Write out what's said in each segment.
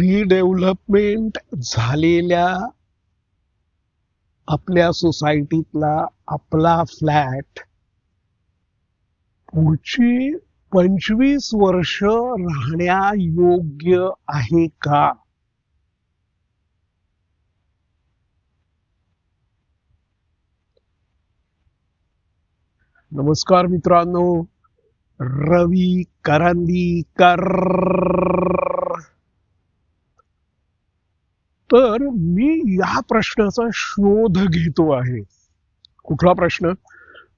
Redevelopment झालेल्या आपल्या सोसायटीतला आपला फ्लॅट पुढची पंचवीस वर्ष राहण्या योग्य आहे का? नमस्कार मित्रांनो रवी करंदीकर. तर मी या प्रश्नाचा शोध घेतो आहे. कुठला प्रश्न?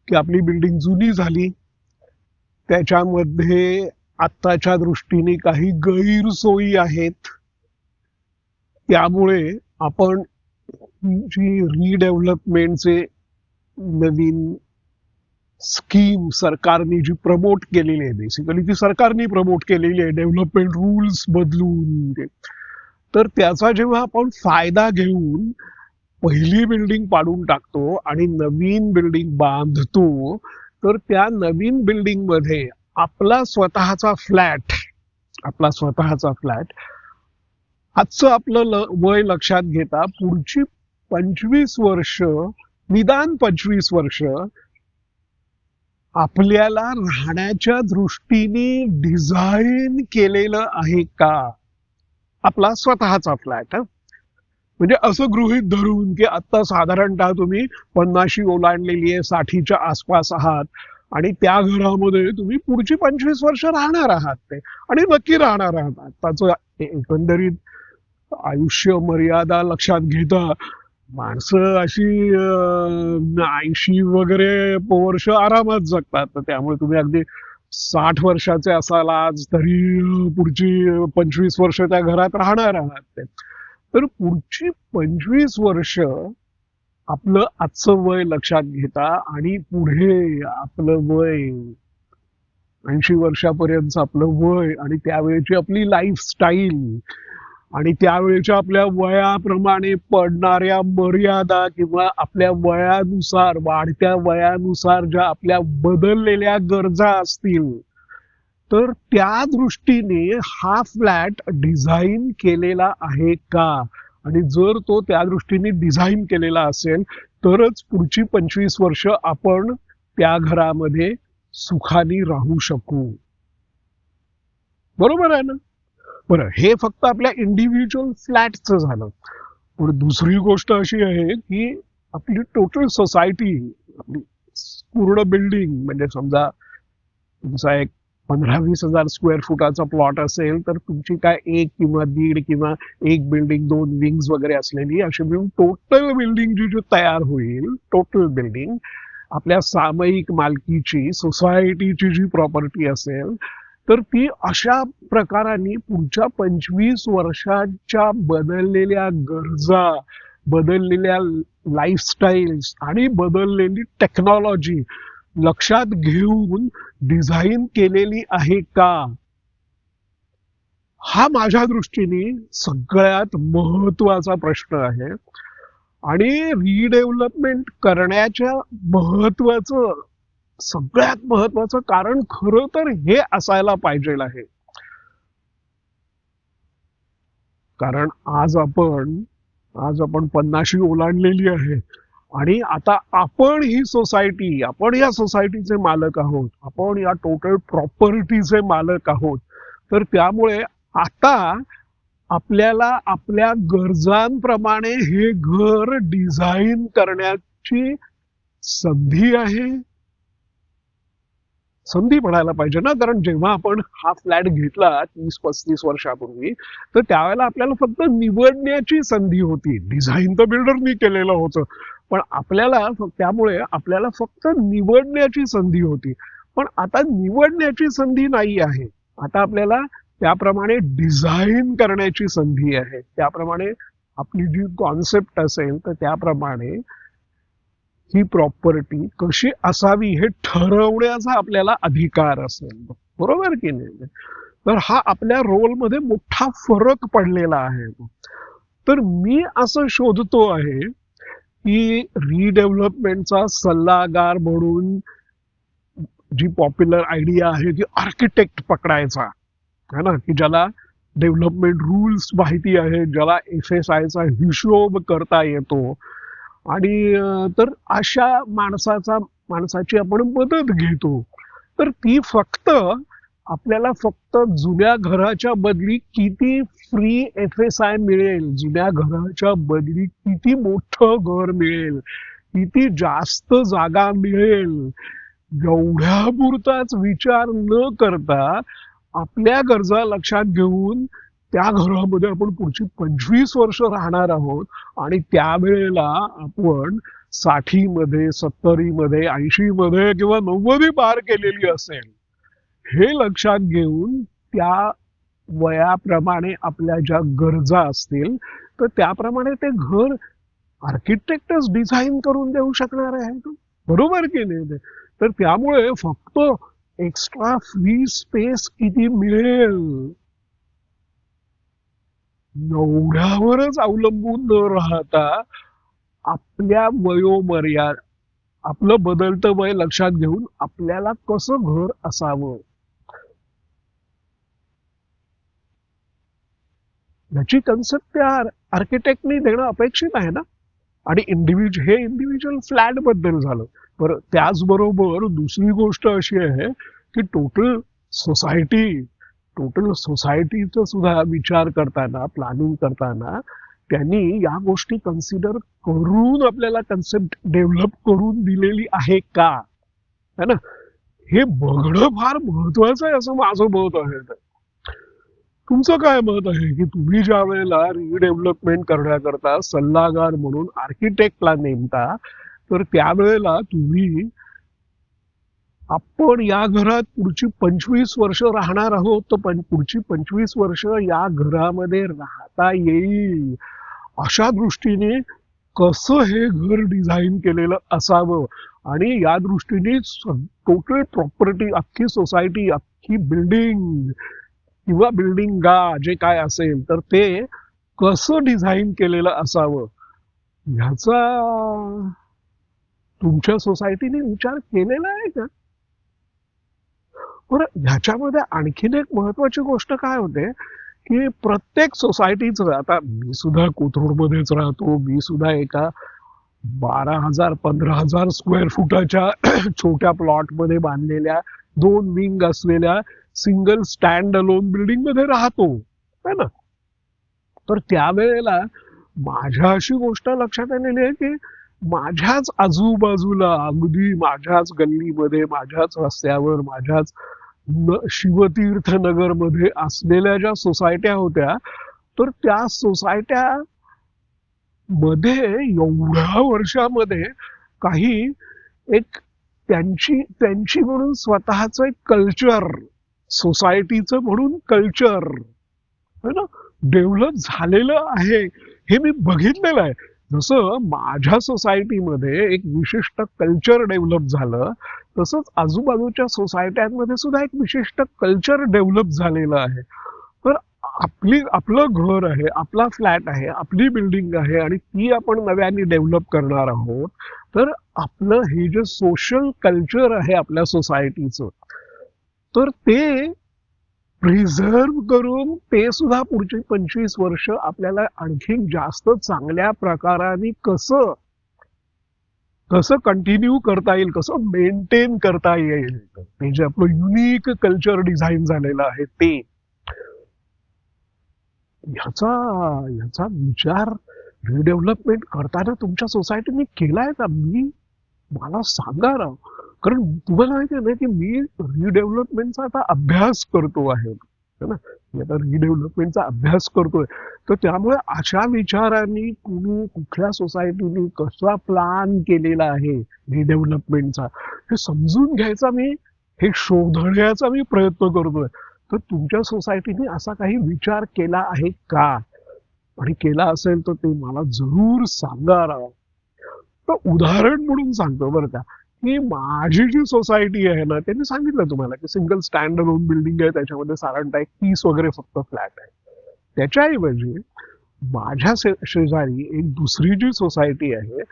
की आपली बिल्डिंग जुनी झाली. त्याच्यामध्ये आत्ताच्या दृष्टीने काही गैरसोयी आहेत. त्यामुळे आपण जी रिडेव्हलपमेंटचे नवीन स्कीम सरकारने जी प्रमोट केलेली आहे बेसिकली ती सरकारने प्रमोट केलेली आहे डेव्हलपमेंट रूल्स बदलून. तर त्याचा जेव्हा आपण फायदा घेऊन पहिली बिल्डिंग पाडून टाकतो आणि नवीन बिल्डिंग बांधतो तर त्या नवीन बिल्डिंगमध्ये आपला स्वतःचा फ्लॅट आपला स्वतःचा फ्लॅट आजचं आपलं वय लक्षात घेता पुढची पंचवीस वर्ष निदान पंचवीस वर्ष आपल्याला राहण्याच्या दृष्टीने डिझाईन केलेलं आहे का? आपला स्वतःचा फ्लॅट म्हणजे असं गृहित धरून की आता साधारणतः तुम्ही पन्नाशी ओलांडलेली आहे साठीच्या आसपास आहात आणि त्या घरामध्ये तुम्ही पुढची पंचवीस वर्ष राहणार आहात ते आणि नक्की राहणार आहात. आताच एकंदरीत आयुष्य मर्यादा लक्षात घेता माणसं अशी ऐंशी वगैरे वर्ष आरामात जगतात. तर त्यामुळे तुम्ही अगदी साठ वर्षाचे असाल आज तरी पुढची पंचवीस वर्ष त्या घरात राहणार आहात ते. तर पुढची पंचवीस वर्ष आपलं आजचं वय लक्षात घेता आणि पुढे आपलं वय ऐंशी वर्षापर्यंत आपलं वय आणि त्यावेळेची आपली लाईफस्टाईल आणि त्यावेळेच्या आपल्या वयाप्रमाणे पडणाऱ्या मर्यादा किंवा आपल्या वयानुसार वाढत्या वयानुसार ज्या आपल्या बदललेल्या गरजा असतील तर त्या दृष्टीने हा फ्लॅट डिझाईन केलेला आहे का? आणि जर तो त्या दृष्टीने डिझाईन केलेला असेल तरच पुढची पंचवीस वर्ष आपण त्या घरामध्ये सुखाने राहू शकू. बरोबर आहे ना? बरं हे फक्त आपल्या इंडिव्हिज्युअल फ्लॅटचं झालं. पण दुसरी गोष्ट अशी आहे की आपली टोटल सोसायटी आपली पूर्ण बिल्डिंग म्हणजे समजा तुमचा एक पंधरा वीस हजार स्क्वेअर फुटाचा प्लॉट असेल तर तुमची काय एक किंवा दीड किंवा एक बिल्डिंग दोन विंग्स वगैरे असलेली अशी मिळून टोटल बिल्डिंग जी जी तयार होईल टोटल बिल्डिंग आपल्या सामायिक मालकीची सोसायटीची जी प्रॉपर्टी असेल तर ती अशा प्रकाराने पुढच्या पंचवीस वर्षाच्या बदललेल्या गरजा बदललेल्या लाईफस्टाईल्स आणि बदललेली टेक्नॉलॉजी लक्षात घेऊन डिझाईन केलेली आहे का? हा माझ्या दृष्टीने सगळ्यात महत्त्वाचा प्रश्न आहे. आणि रिडेव्हलपमेंट करण्याच्या महत्वाचं सगळ्यात महत्वाचं कारण खरं तर हे असायला पाहिजे आहे. कारण आज आपण आज आपण पन्नाशी ओलांडलेली आहे. आणि आता आपण ही सोसायटी आपण या सोसायटीचे मालक आहोत. आपण या टोटल प्रॉपर्टीचे मालक आहोत. तर त्यामुळे आता आपल्याला आपल्या गरजांप्रमाणे हे घर डिझाईन करण्याची संधी आहे. संधी म्हणायला पाहिजे ना. कारण जेव्हा आपण हा फ्लॅट घेतला तीस पस्तीस वर्षापूर्वी तर त्यावेळेला आपल्याला फक्त निवडण्याची संधी होती. डिझाईन तर बिल्डरनी केलेलं होतं. पण आपल्याला त्यामुळे आपल्याला फक्त निवडण्याची संधी होती. पण आता निवडण्याची संधी नाही आहे. आता आपल्याला त्याप्रमाणे डिझाईन करण्याची संधी आहे. त्याप्रमाणे आपली जी कॉन्सेप्ट असेल तर त्याप्रमाणे ही प्रॉपर्टी कशी असावी हे ठरवण्याचा आपल्याला अधिकार असेल. बरोबर की नाही? तर हा आपल्या रोलमध्ये मोठा फरक पडलेला आहे. तर मी असं शोधतो आहे की रिडेव्हलपमेंटचा सल्लागार म्हणून जी पॉप्युलर आयडिया आहे ती आर्किटेक्ट पकडायचा. है ना? की ज्याला डेव्हलपमेंट रूल्स माहिती आहे ज्याला एफ एस आयचा हिशोब करता येतो. आणि तर अशा माणसाचा माणसाची आपण मदत घेतो. तर ती फक्त आपल्याला फक्त जुन्या घराच्या बदली किती फ्री एफ एस आय मिळेल जुन्या घराच्या बदली किती मोठं घर मिळेल किती जास्त जागा मिळेल एवढ्या पुरताच विचार न करता आपल्या गरजा लक्षात घेऊन त्या घरामध्ये आपण पुढची पंचवीस वर्ष राहणार आहोत आणि त्यावेळेला आपण साठी मध्ये सत्तरी मध्ये ऐंशी मध्ये किंवा नव्वदी पार केलेली असेल हे लक्षात घेऊन त्या वयाप्रमाणे आपल्या ज्या गरजा असतील तर त्याप्रमाणे ते घर आर्किटेक्टच डिझाईन करून देऊ शकणार आहे बरोबर की नाही ते? तर त्यामुळे फक्त एक्स्ट्रा फ्री स्पेस किती मिळेल? एवढ्यावरच अवलंबून न राहता आपल्या वयोमर्याद आपलं बदलतं वय लक्षात घेऊन आपल्याला कसं घर असावं? याची कन्सेप्ट त्या आर्किटेक्टनी देणं अपेक्षित आहे ना? आणि इंडिव्हिज्युअल हे इंडिव्हिज्युअल फ्लॅटबद्दल झालं. बरं त्याचबरोबर दुसरी गोष्ट अशी आहे की टोटल सोसायटी टोटल सोसायटीचा सुद्धा विचार करताना प्लॅनिंग करताना त्यांनी या गोष्टी कन्सिडर करून आपल्याला कन्सेप्ट डेव्हलप करून दिलेली आहे का? है ना? हे बघणं फार महत्वाचं आहे असं माझं मत आहे तुमचं काय मत आहे की तुम्ही ज्या वेळेला रिडेव्हलपमेंट करण्याकरता सल्लागार म्हणून आर्किटेक्टला नेमता तर त्यावेळेला तुम्ही आपण या घरात पुढची पंचवीस वर्ष राहणार आहोत तर पुढची पंचवीस वर्ष या घरामध्ये राहता येईल. अशा दृष्टीने कसं हे घर डिझाईन केलेलं असावं? आणि या दृष्टीने टोटल प्रॉपर्टी अख्खी सोसायटी अख्खी बिल्डिंग किंवा बिल्डिंगा जे काय असेल तर ते कसं डिझाईन केलेलं असावं? ह्याचा तुमच्या सोसायटीने विचार केलेला आहे का? बरं ह्याच्यामध्ये आणखीन एक महत्वाची गोष्ट काय होते की प्रत्येक सोसायटीचं आता मी सुद्धा कोथरूडमध्येच राहतो मी सुद्धा एका बारा हजार पंधरा हजार स्क्वेअर फुटाच्या छोट्या प्लॉटमध्ये बांधलेल्या दोन विंग असलेल्या सिंगल स्टँड अलोन बिल्डिंगमध्ये राहतो. है ना? तर त्यावेळेला माझ्या अशी गोष्ट लक्षात आलेली आहे की माझ्याच आजूबाजूला अगदी माझ्याच गल्लीमध्ये माझ्याच रस्त्यावर माझ्याच शिवतीर्थ नगरमध्ये असलेल्या ज्या सोसायट्या होत्या तर त्या सोसायट्या मध्ये एवढ्या वर्षामध्ये काही एक त्यांची त्यांची म्हणून स्वतःच एक कल्चर सोसायटीचं म्हणून कल्चर है ना? डेव्हलप झालेलं आहे हे मी बघितलेलं आहे. जसं माझ्या सोसायटीमध्ये एक विशिष्ट कल्चर डेव्हलप झालं तसंच आजूबाजूच्या सोसायट्यांमध्ये सुद्धा एक विशिष्ट कल्चर डेव्हलप झालेलं आहे. तर आपली आपलं घर आहे आपला फ्लॅट आहे आपली बिल्डिंग आहे आणि ती आपण नव्याने डेव्हलप करणार आहोत तर आपलं हे जे सोशल कल्चर आहे आपल्या सोसायटीचं तर ते प्रिझर्व करून ते सुद्धा पुढची पंचवीस वर्ष आपल्याला आणखी जास्त चांगल्या प्रकाराने कसं कसं कंटिन्यू करता येईल कसं मेंटेन करता येईल ते जे आपलं युनिक कल्चर डिझाईन झालेलं आहे ते. ह्याचा ह्याचा विचार रिडेव्हलपमेंट करताना तुमच्या सोसायटीने केलाय का? मी मला सांगा राव कारण तुम्हाला माहिती आहे ना की मी रिडेव्हलपमेंटचा आता अभ्यास करतो आहे. ना? मी आता रिडेव्हलपमेंटचा अभ्यास करतोय. तर त्यामुळे अशा विचारांनी कुणी कुठल्या सोसायटीने कसा प्लान केलेला आहे रिडेव्हलपमेंटचा हे समजून घ्यायचा मी हे शोधण्याचा मी प्रयत्न करतोय. तर तुमच्या सोसायटीने असा काही विचार केला आहे का? आणि केला असेल तर ते मला जरूर सांगा तर उदाहरण म्हणून सांगतो बरं का. की माझी जी सोसायटी आहे ना त्यांनी सांगितलं तुम्हाला की सिंगल स्टँड अलोन बिल्डिंग आहे त्याच्यामध्ये साधारणतः एक तीस वगैरे फक्त फ्लॅट आहे त्याच्याऐवजी माझ्या शेजारी एक दुसरी जी सोसायटी आहे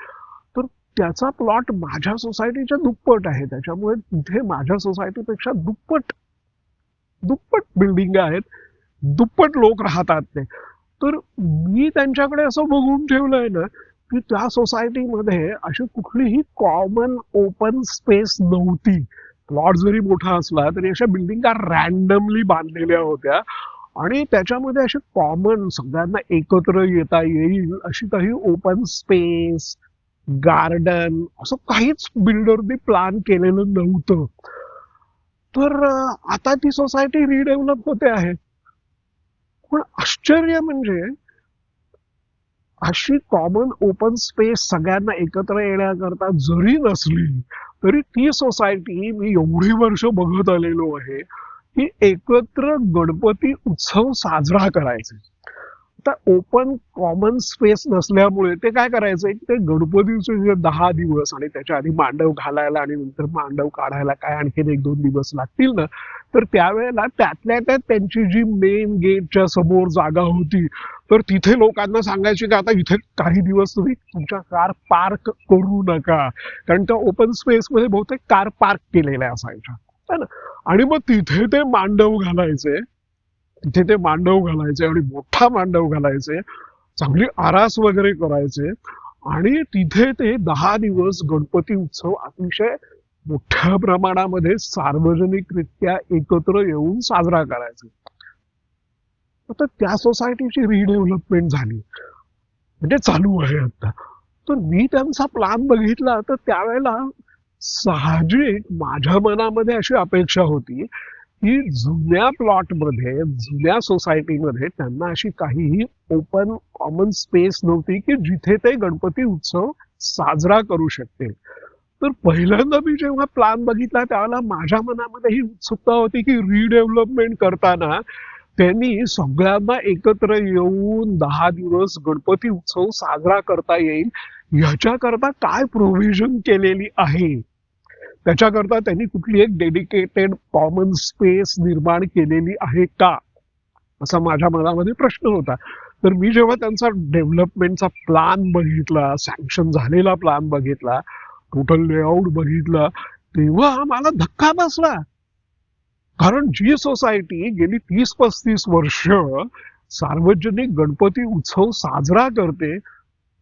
तर त्याचा प्लॉट माझ्या सोसायटीच्या दुप्पट आहे. त्याच्यामुळे तिथे माझ्या सोसायटीपेक्षा दुप्पट दुप्पट बिल्डिंग आहेत दुप्पट लोक राहतात ते. तर मी त्यांच्याकडे असं बघून ठेवलंय ना की त्या सोसायटीमध्ये अशी कुठलीही कॉमन ओपन स्पेस नव्हती. प्लॉट जरी मोठा असला तरी अशा बिल्डिंगा रॅन्डमली बांधलेल्या होत्या. आणि त्याच्यामध्ये असे कॉमन सगळ्यांना एकत्र येता येईल अशी काही ओपन स्पेस गार्डन असं काहीच बिल्डरनी प्लॅन केलेलं नव्हतं. तर आता ती सोसायटी रिडेव्हलप होते आहे. पण आश्चर्य म्हणजे अशी कॉमन ओपन स्पेस सगळ्यांना एकत्र येण्याकरता जरी नसली तरी ती सोसायटी मी एवढी वर्ष बघत आलेलो आहे की एकत्र गणपती उत्सव साजरा करायचे. आता ओपन कॉमन स्पेस नसल्यामुळे ते काय करायचे ते गणपतीचे जे दहा दिवस आणि त्याच्या आधी मांडव घालायला आणि नंतर मांडव काढायला काय आणखीन एक दोन दिवस लागतील ना तर त्यावेळेला त्यातल्या त्यात त्यांची जी मेन गेटच्या समोर जागा होती तर तिथे लोकांना सांगायचे की आता इथे काही दिवस तुम्ही तुमच्या कार पार्क करू नका. कारण त्या ओपन स्पेस मध्ये बहुतेक कार पार्क केलेल्या असायच्या. ना? आणि मग तिथे ते मांडव घालायचे. तिथे ते मांडव घालायचे आणि मोठा मांडव घालायचे. चांगली आरास वगैरे करायचे. आणि तिथे ते दहा दिवस गणपती उत्सव अतिशय मोठ्या प्रमाणामध्ये सार्वजनिकरित्या एकत्र येऊन साजरा करायचे. आता त्या सोसायटीची रिडेव्हलपमेंट झाली. म्हणजे चालू आहे आता. तर मी त्यांचा प्लॅन बघितला तर त्यावेळेला साहजिक माझ्या मनामध्ये अशी अपेक्षा होती की जुन्या प्लॉटमध्ये जुन्या सोसायटीमध्ये त्यांना अशी काहीही ओपन कॉमन स्पेस नव्हती की जिथे ते गणपती उत्सव साजरा करू शकतील. तर पहिल्यांदा मी जेव्हा प्लान बघितला त्यावेळेला माझ्या मनामध्ये ही उत्सुकता होती की रिडेव्हलपमेंट करताना त्यांनी सगळ्यांना एकत्र येऊन दहा दिवस गणपती उत्सव साजरा करता येईल. याच्याकरता काय प्रोव्हिजन केलेली आहे? त्याच्याकरता त्यांनी कुठली एक डेडिकेटेड कॉमन स्पेस निर्माण केलेली आहे का? असा माझ्या मनामध्ये प्रश्न होता. तर मी जेव्हा त्यांचा डेव्हलपमेंटचा प्लान बघितला सँक्शन झालेला प्लान बघितला टोटल लेआउट बघितला तेव्हा मला धक्का बसला. कारण जी सोसायटी गेली तीस पस्तीस वर्ष सार्वजनिक गणपती उत्सव साजरा करते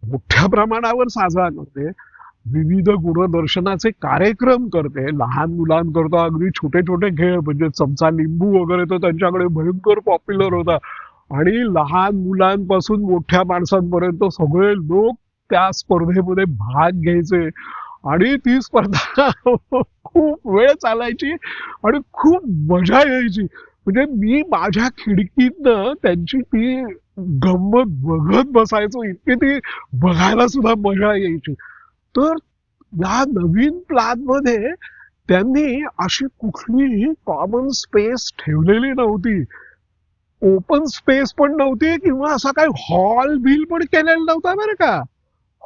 मोठ्या प्रमाणावर साजरा करते विविध गुणदर्शनाचे कार्यक्रम करते. लहान मुलांकरता अगदी छोटे छोटे खेळ म्हणजे चमचा लिंबू वगैरे तर त्यांच्याकडे भयंकर पॉप्युलर होता. आणि लहान मुलांपासून मोठ्या माणसांपर्यंत सगळे लोक त्या स्पर्धेमध्ये भाग घ्यायचे. आणि ती स्पर्धा खूप वेळ चालायची आणि खूप मजा यायची. म्हणजे मी माझ्या खिडकीतनं त्यांची ती गंमत बघत बसायचो इतकी ती बघायला सुद्धा मजा यायची. तर या नवीन प्लॅनमध्ये त्यांनी अशी कुठलीही कॉमन स्पेस ठेवलेली नव्हती. ओपन स्पेस पण नव्हती किंवा असा काही हॉल बिल पण केलेला नव्हता बरं का.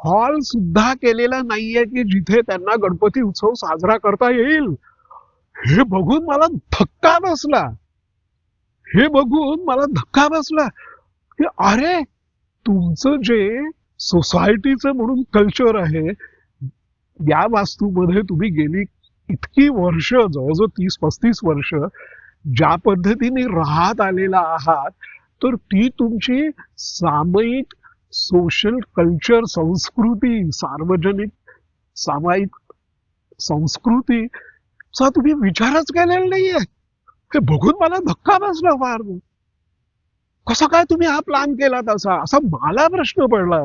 हॉल सुद्धा केलेला नाहीये की जिथे त्यांना गणपती उत्सव साजरा करता येईल. हे बघून मला धक्का बसला. हे बघून मला धक्का बसला. की अरे तुमचं जे सोसायटीचं म्हणून कल्चर आहे या वास्तूमध्ये तुम्ही गेली इतकी वर्ष जवळजवळ तीस पस्तीस वर्ष ज्या पद्धतीने राहत आलेला आहात तर ती तुमची सामायिक सोशल कल्चर संस्कृती सार्वजनिक सामायिक संस्कृती चा तुम्ही विचारच केलेला नाहीये. हे बघून मला धक्का बसला फार. कसा काय तुम्ही हा प्लॅन केला तसा असा मला प्रश्न पडला.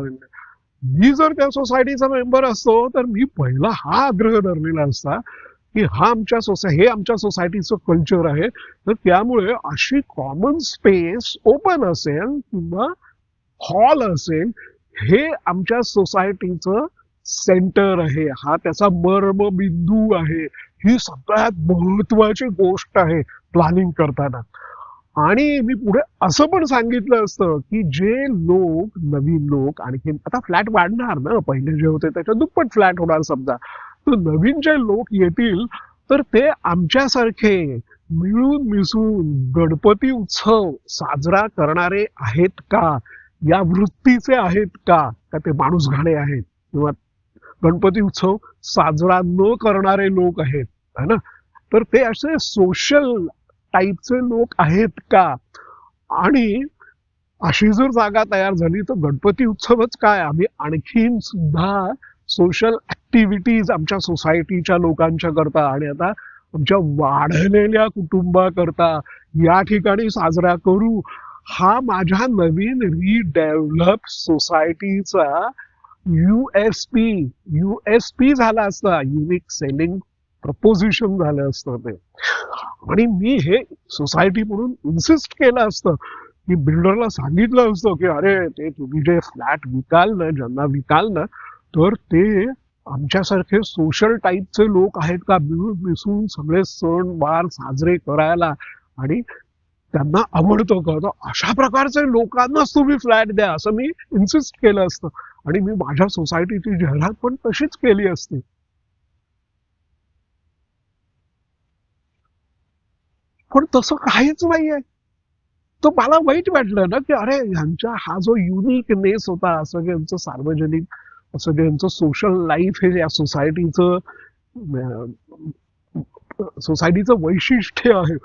मी जर त्या सोसायटीचा मेंबर असतो तर मी पहिला हा आग्रह धरलेला असता की हा आमच्या सोसाय हे आमच्या सोसायटीचं कल्चर आहे. तर त्यामुळे अशी कॉमन स्पेस ओपन असेल किंवा हॉल असेल हे आमच्या सोसायटीचं सेंटर आहे. हा त्याचा मर्म बिंदू आहे. ही सगळ्यात महत्वाची गोष्ट आहे प्लॅनिंग करताना. आणि मी पुढे असं पण सांगितलं असतं की जे लोक नवीन लोक आणखी आता फ्लॅट वाढणार ना पहिले जे होते त्याच्या दुप्पट फ्लॅट होणार समजा. तर नवीन जे लोक येतील तर ते आमच्यासारखे मिळून मिसळून गणपती उत्सव साजरा करणारे आहेत का? या वृत्तीचे आहेत का? का ते माणूस घाणे आहेत? किंवा गणपती उत्सव साजरा न करणारे लोक आहेत है ना? तर ते असे सोशल टाईपचे लोक आहेत का? आणि अशी जर जागा तयार झाली तर गणपती उत्सवच काय? आम्ही आणखीन सुद्धा सोशल ऍक्टिव्हिटीज आमच्या सोसायटीच्या लोकांच्या करता आणि आता आमच्या वाढलेल्या कुटुंबाकरता या ठिकाणी साजरा करू. हा माझ्या नवीन रिडेव्हलप सोसायटीचा युएसपी युएसपी झाला असता. युनिक सेलिंग प्रपोजिशन झालं असतं ते. आणि मी हे सोसायटी म्हणून इन्सिस्ट केलं असतं. की बिल्डरला सांगितलं असतं की अरे ते तुम्ही जे फ्लॅट विकाल ना ज्यांना विकाल ना तर ते आमच्यासारखे सोशल टाईपचे लोक आहेत का? मिळून मिसळून सगळे सण वार साजरे करायला. आणि त्यांना आवडतो का अशा प्रकारचे लोकांनाच तुम्ही फ्लॅट द्या असं मी इन्सिस्ट केलं असतं. आणि मी माझ्या सोसायटीची जाहिरात पण तशीच केली असती. पण तसं काहीच नाहीये. तर मला वाईट वाटलं ना की अरे ह्यांच्या हा जो युनिकनेस होता असं सार्वजनिक असं सोशल लाईफ हे या सोसायटीचं सोसायटीचं वैशिष्ट्य आहे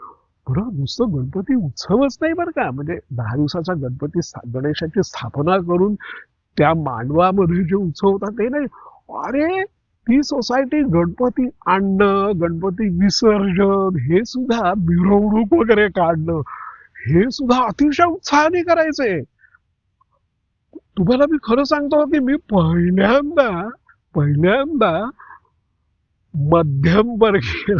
बरं नुसतं गणपती उत्सवच नाही बरं का. म्हणजे दहा दिवसाचा गणपती गणेशाची स्थापना करून त्या मांडवामध्ये जे उत्सव होता ते नाही. अरे ती सोसायटी गणपती आणणं गणपती विसर्जन हे सुद्धा मिरवणूक वगैरे काढणं हे सुद्धा अतिशय उत्साहाने करायचे. तुम्हाला मी खरं सांगतो की मी पहिल्यांदा पहिल्यांदा मध्यमवर्गीय वर्गीय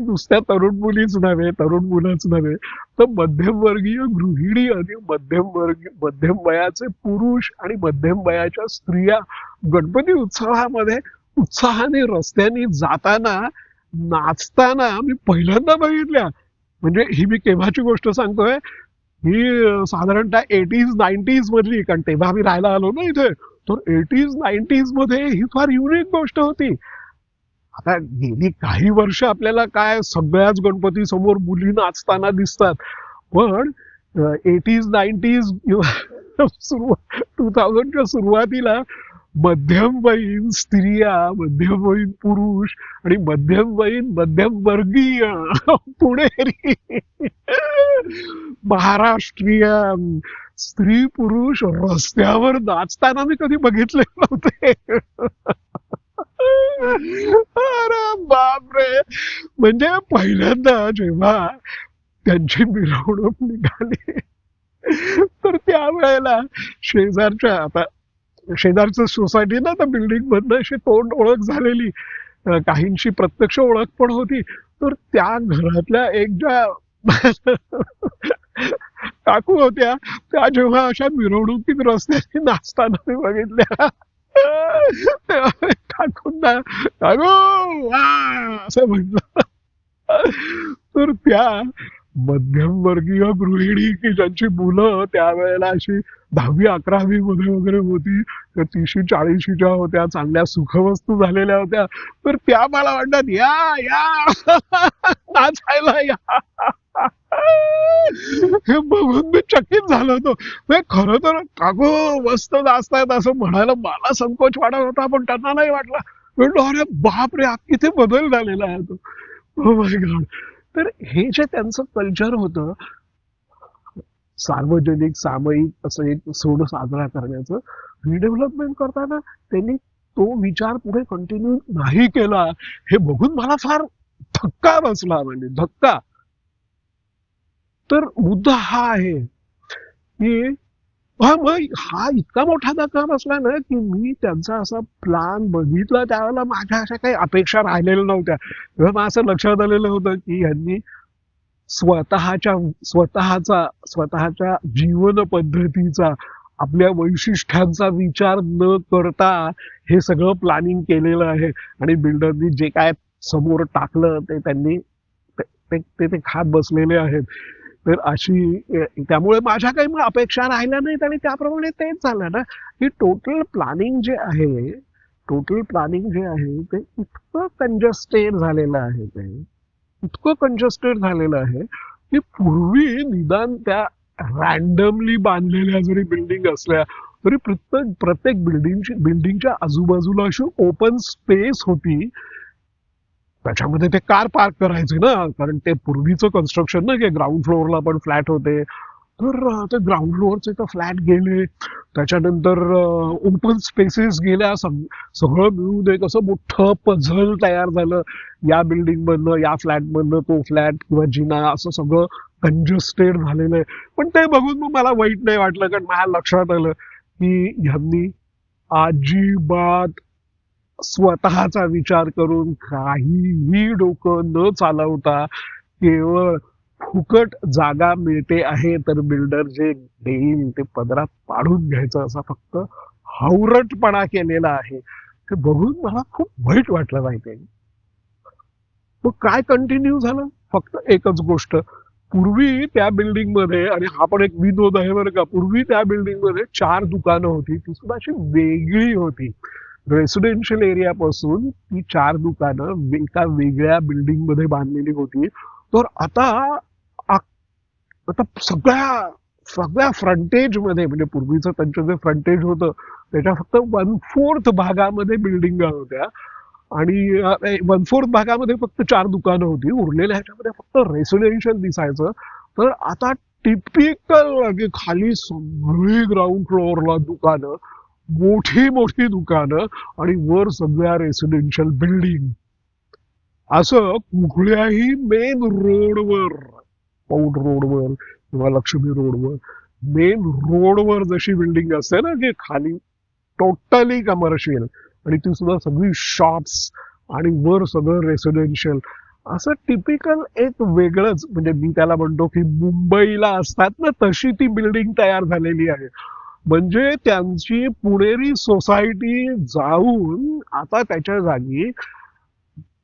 नुसत्या तरुण मुलीच नव्हे तरुण मुलाच नव्हे तर मध्यमवर्गीय गृहिणी आणि मध्यम मध्यम वयाचे पुरुष आणि मध्यम वयाच्या स्त्रिया गणपती उत्सवामध्ये उत्साहाने रस्त्याने जाताना नाचताना मी पहिल्यांदा बघितल्या. म्हणजे ही मी केव्हाची गोष्ट सांगतोय? ही साधारणतः एटीज नाईन्टीज मधली कारण तेव्हा आम्ही राहायला आलो ना इथे तर एटीज नाईन्टीजमध्ये ही फार युनिक गोष्ट होती. आता गेली काही वर्ष आपल्याला काय सगळ्याच गणपती समोर मुली नाचताना दिसतात. पण एटीज नाईन्टीज सुरुवात टू थाउजंडच्या सुरुवातीला मध्यमवयीन स्त्रिया मध्यमवयीन पुरुष आणि मध्यमवयीन मध्यमवर्गीय पुणेरी महाराष्ट्रीयन स्त्री पुरुष रस्त्यावर नाचताना मी कधी बघितले नव्हते. अरे बापरे. म्हणजे पहिल्यांदा जेव्हा त्यांची मिरवणूक निघाली तर त्यावेळेला शेजारच्या आता शेजारचं सोसायटी ना त्या बिल्डिंग मधनं अशी तोंड ओळख झालेली काहींशी काहींची प्रत्यक्ष ओळख पण होती. तर त्या घरातल्या एक ज्या काकू होत्या त्या जेव्हा अशा मिरवणुकीत रस्त्याने नाचताना मी बघितल्या. काकूंना वा असं म्हटलं तर त्या मध्यमवर्गीय गृहिणी की ज्यांची मुलं त्यावेळेला अशी दहावी अकरावी मध्ये वगैरे होती त्या तीशी चाळीशीच्या होत्या चांगल्या सुखवस्तू झालेल्या होत्या. तर त्या मला वाटतात या या नाचायला या. हे बघून मी चकित झालो होतो. खर तर कागो मस्त नाचतायत असं म्हणायला मला संकोच वाटत होता पण त्यांना नाही वाटला. अरे बाप रे किती बदल झालेला आहे तो. Oh तर हे जे त्यांचं कल्चर होतं सार्वजनिक सामायिक असं एक सोड साजरा करण्याचं रिडेव्हलपमेंट करताना त्यांनी तो विचार पुढे कंटिन्यू नाही केला. हे बघून मला फार धक्का बसला म्हणजे धक्का. तर मुद्दा हा आहे की हा मग हा इतका मोठा धक्का बसला ना की मी त्यांचा असा प्लान बघितला त्यावेळेला माझ्या अशा काही अपेक्षा राहिलेल्या नव्हत्या. तेव्हा असं लक्षात आलेलं होतं की यांनी स्वतःच्या स्वतःचा स्वतःच्या जीवन पद्धतीचा आपल्या वैशिष्ट्यांचा विचार न करता हे सगळं प्लॅनिंग केलेलं आहे. आणि बिल्डरनी जे काय समोर टाकलं ते त्यांनी ते- ते ते- ते खात बसलेले आहेत. तर अशी त्यामुळे माझ्या काही मग अपेक्षा राहिल्या नाहीत आणि त्याप्रमाणे तेच झालं ना. की टोटल प्लॅनिंग जे आहे टोटल प्लॅनिंग जे आहे ते इतकं कंजस्टेड झालेलं आहे ते इतकं कंजस्टेड झालेलं आहे की पूर्वी निदान त्या रॅन्डमली बांधलेल्या जरी बिल्डिंग असल्या तरी प्रत्येक प्रत्येक बिल्डिंगची बिल्डिंगच्या आजूबाजूला अशी ओपन स्पेस होती त्याच्यामध्ये ते कार पार्क करायचे ना कारण ते पूर्वीचं कन्स्ट्रक्शन ना की ग्राउंड फ्लोअरला पण फ्लॅट होते. तर ते ग्राउंड फ्लोअरचे तर फ्लॅट गेले. त्याच्यानंतर ओपन स्पेसेस गेल्या. सग- सगळं मिळून एक असं मोठं पझल तयार झालं. या बिल्डिंग मधनं या फ्लॅट मधनं तो फ्लॅट किंवा जिना असं सगळं कंजस्टेड झालेलं आहे. पण ते बघून मग मला वाईट नाही वाटलं कारण माझ्या लक्षात आलं की ह्यांनी अजिबात स्वतःचा विचार करून काहीही डोकं न चालवता केवळ फुकट जागा मिळते आहे तर बिल्डर जे देईल ते पदरात पाडून घ्यायचं असा फक्त हावरटपणा केलेला आहे. ते बघून मला खूप वाईट वाटलं माहितीये मग काय कंटिन्यू झालं? फक्त एकच गोष्ट. पूर्वी त्या बिल्डिंगमध्ये आणि हा पण एक विनोद आहे बरं का पूर्वी त्या बिल्डिंगमध्ये चार दुकानं होती ती सुद्धा अशी वेगळी होती. रेसिडेन्शियल एरिया पासून ती चार दुकानं एका वेगळ्या बिल्डिंगमध्ये बांधलेली होती. तर आता आता सगळ्या सगळ्या फ्रंटेजमध्ये म्हणजे पूर्वीचं त्यांचं जे फ्रंटेज होतं त्याच्या फक्त वन फोर्थ भागामध्ये बिल्डिंग होत्या. आणि वन फोर्थ भागामध्ये फक्त चार दुकानं होती. उरलेल्या ह्याच्यामध्ये फक्त रेसिडेन्शियल दिसायचं. तर आता टिपिकल म्हणजे खाली सगळी ग्राउंड फ्लोअरला दुकानं मोठी मोठी दुकानं आणि वर सगळ्या रेसिडेन्शियल बिल्डिंग असं कुठल्याही मेन रोडवर पौड रोडवर किंवा लक्ष्मी रोडवर मेन रोडवर जशी बिल्डिंग असते ना की खाली टोटली कमर्शियल आणि ती सुद्धा सगळी शॉप्स आणि वर सगळं रेसिडेन्शियल असं टिपिकल एक वेगळंच म्हणजे मी त्याला म्हणतो की मुंबईला असतात ना तशी ती बिल्डिंग तयार झालेली आहे. म्हणजे त्यांची पुणेरी सोसायटी जाऊन आता त्याच्या जागी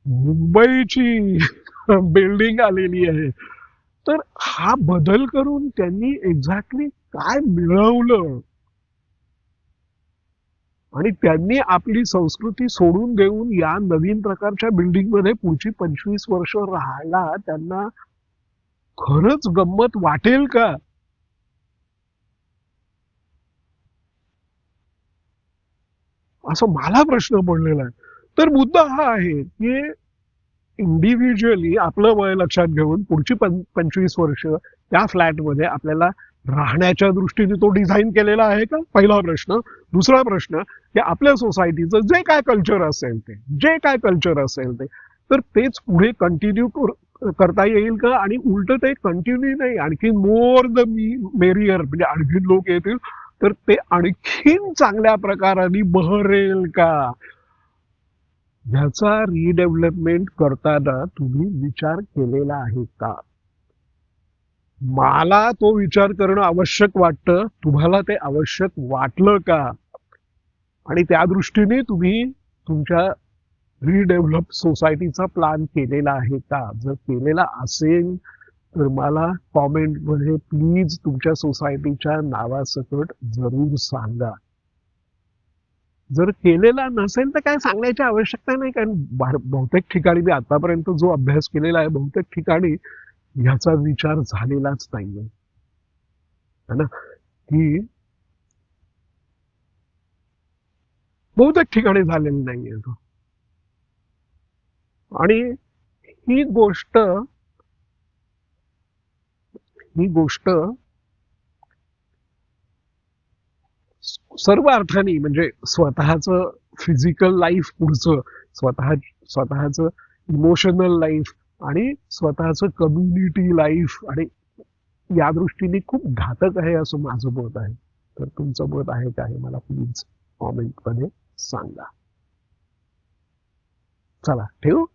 मुंबईची बिल्डिंग आलेली आहे. तर हा बदल करून त्यांनी एक्झॅक्टली काय मिळवलं? आणि त्यांनी आपली संस्कृती सोडून देऊन या नवीन प्रकारच्या बिल्डिंगमध्ये पुढची पंचवीस वर्ष राहायला त्यांना खरंच गंमत वाटेल का? असं मला प्रश्न पडलेला आहे. तर मुद्दा हा आहे की इंडिव्हिज्युअली आपलं वय लक्षात घेऊन पुढची पं पंचवीस वर्ष त्या फ्लॅटमध्ये आपल्याला राहण्याच्या दृष्टीने तो डिझाईन केलेला आहे का? पहिला प्रश्न. दुसरा प्रश्न की आपल्या सोसायटीचं जे काय कल्चर असेल ते जे काय कल्चर असेल ते तर तेच पुढे कंटिन्यू करता येईल का? आणि उलट ते कंटिन्यू नाही. आणखी मोर द मी मेरियर म्हणजे आणखीन लोक येतील. तर ते आणखीन चांगल्या प्रकाराने बहरेल का? ह्याचा रिडेव्हलपमेंट करताना तुम्ही विचार केलेला आहे का? मला तो विचार करणं आवश्यक वाटतं. तुम्हाला ते आवश्यक वाटलं का? आणि त्या दृष्टीने तुम्ही तुमच्या रिडेव्हलप सोसायटीचा प्लॅन केलेला आहे का? जर केलेला असेल तर मला कॉमेंटमध्ये प्लीज तुमच्या सोसायटीच्या नावासकट जरूर सांगा. जर केलेला नसेल तर काय सांगण्याची आवश्यकता नाही कारण बहुतेक ठिकाणी मी आतापर्यंत जो अभ्यास केलेला आहे बहुतेक ठिकाणी ह्याचा विचार झालेलाच नाहीये. है ना? की बहुतेक ठिकाणी झालेली नाहीये तो. आणि ही गोष्ट ही गोष्ट सर्व अर्थाने म्हणजे स्वतःच फिजिकल लाईफ पुढचं स्वतः स्वतःच इमोशनल लाईफ आणि स्वतःच कम्युनिटी लाईफ आणि या दृष्टीने खूप घातक आहे असं माझं मत आहे. तर तुमचं मत आहे का हे मला प्लीज कॉमेंटमध्ये सांगा. चला ठेवू?